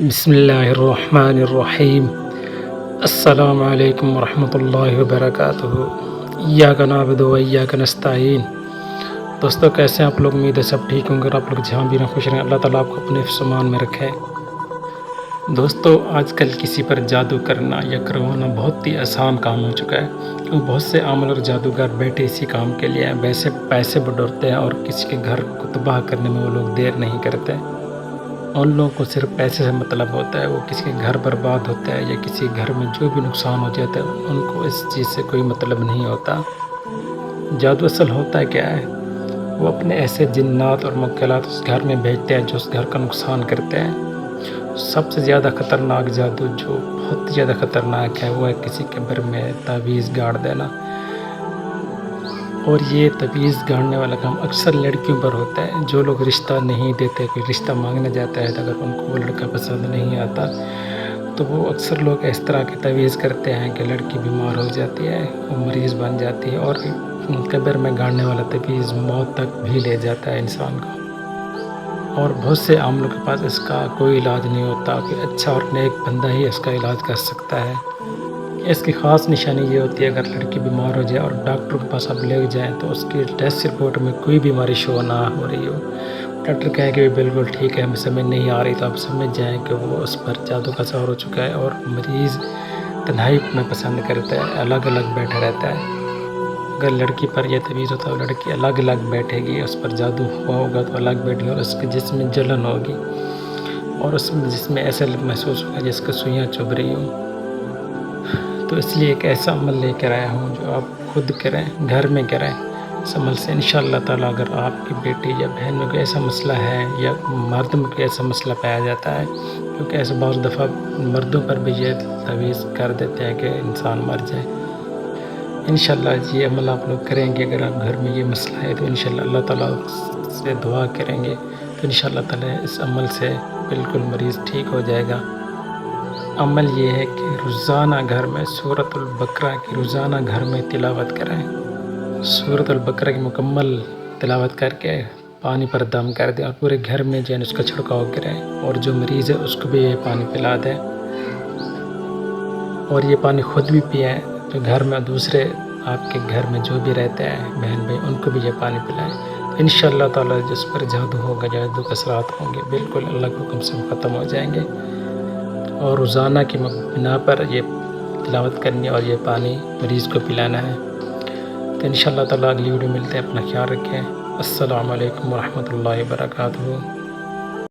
बिसमीम अल्लाम वरहमल वबरक या का नाबद या का नस्ताइन दोस्तों, कैसे आप लोग? उम्मीद है सब ठीक होंगे और आप लोग जहाँ भी ना खुश रहें। अल्लाह ताला आपको अपने सामान में रखे। दोस्तों, आजकल किसी पर जादू करना या करवाना बहुत ही आसान काम हो चुका है। क्योंकि बहुत से आमल और जादूगर बैठे इसी काम के लिए वैसे पैसे बटोरते हैं और किसी के घर को तबाह करने में वो लोग देर नहीं करते। उन लोगों को सिर्फ़ पैसे से मतलब होता है, वो किसी के घर बर्बाद होता है या किसी घर में जो भी नुकसान हो जाता है, उनको इस चीज़ से कोई मतलब नहीं होता। जादू असल होता है क्या है? वो अपने ऐसे जिन्नात और मक्कलात उस घर में भेजते हैं जो उस घर का नुकसान करते हैं। सबसे ज़्यादा ख़तरनाक जादू, जो बहुत ज़्यादा ख़तरनाक है, वो है किसी के कब्र में तावीज़ गाड़ देना। और ये तवीज़ गाड़ने वाला काम अक्सर लड़कियों पर होता है। जो लोग रिश्ता नहीं देते, कोई रिश्ता मांगने जाता है तो अगर उनको वो लड़का पसंद नहीं आता तो वो अक्सर लोग इस तरह की तवीज़ करते हैं कि लड़की बीमार हो जाती है, वो मरीज़ बन जाती है और कब्र में गाड़ने वाला तवीज़ मौत तक भी ले जाता है इंसान को। और बहुत से आम आमलों के पास इसका कोई इलाज नहीं होता कि अच्छा और नेक बंदा ही इसका इलाज कर सकता है। इसकी ख़ास निशानी ये होती है, अगर लड़की बीमार हो जाए और डॉक्टर के पास आप ले जाएँ तो उसकी टेस्ट रिपोर्ट में कोई बीमारी शो ना हो रही हो। डॉक्टर कहें कि बिल्कुल ठीक है, हमें समझ नहीं आ रही तो आप समझ जाएँ कि वो उस पर जादू का सवार हो चुका है और मरीज़ तन्हाई में पसंद करता है अलग अलग बैठा रहता है। अगर लड़की पर यह तवीज़ होता है लड़की अलग अलग बैठेगी, उस पर जादू हुआ होगा तो अलग बैठेगी और उसके जिसमें जलन होगी। और उसमें जिसमें ऐसा महसूस होगा, जिसका सुइयाँ चुभ रही हो। तो इसलिए एक ऐसा अमल लेकर आया हूँ जो आप खुद करें, घर में करें। इस अमल से इन ताला अगर आपकी बेटी या बहन में कोई ऐसा मसला है या मर्द में कोई ऐसा मसला पाया जाता है क्योंकि ऐसे बहुत दफ़ा मर्दों पर भी ये तवीज़ कर देते हैं कि इंसान मर जाए। इन ये अमल आप लोग करेंगे, अगर आप घर में ये मसला है तो इन अल्लाह ताला से दुआ करेंगे तो इन ताला इस अमल से बिल्कुल मरीज़ ठीक हो जाएगा। अमल ये है कि रोज़ाना घर में सूरतुल्बकरा की रोज़ाना घर में तिलावत करें। सूरतुल्बकरा की मुकम्मल तिलावत करके पानी पर दम कर दें और पूरे घर में जो है उसका छिड़काव करें और जो मरीज़ है उसको भी ये पानी पिला दें। और ये पानी ख़ुद भी पिए जो घर में दूसरे आपके घर में जो भी रहते हैं, बहन भाई, उनको भी ये पानी पिलाएँ। तो इन ताला जिस पर जादू होगा, जादू कसरात होंगे, बिल्कुल अल्लाह के हुक्म से ख़त्म हो जाएँगे। और रोज़ाना की बिना पर ये तिलावत करनी और ये पानी मरीज़ को पिलाना है। तो इन ताला अगली वीडियो मिलते हैं। अपना ख्याल रखें। असल वरहमल रहमतुल्लाहि व बरकातुहू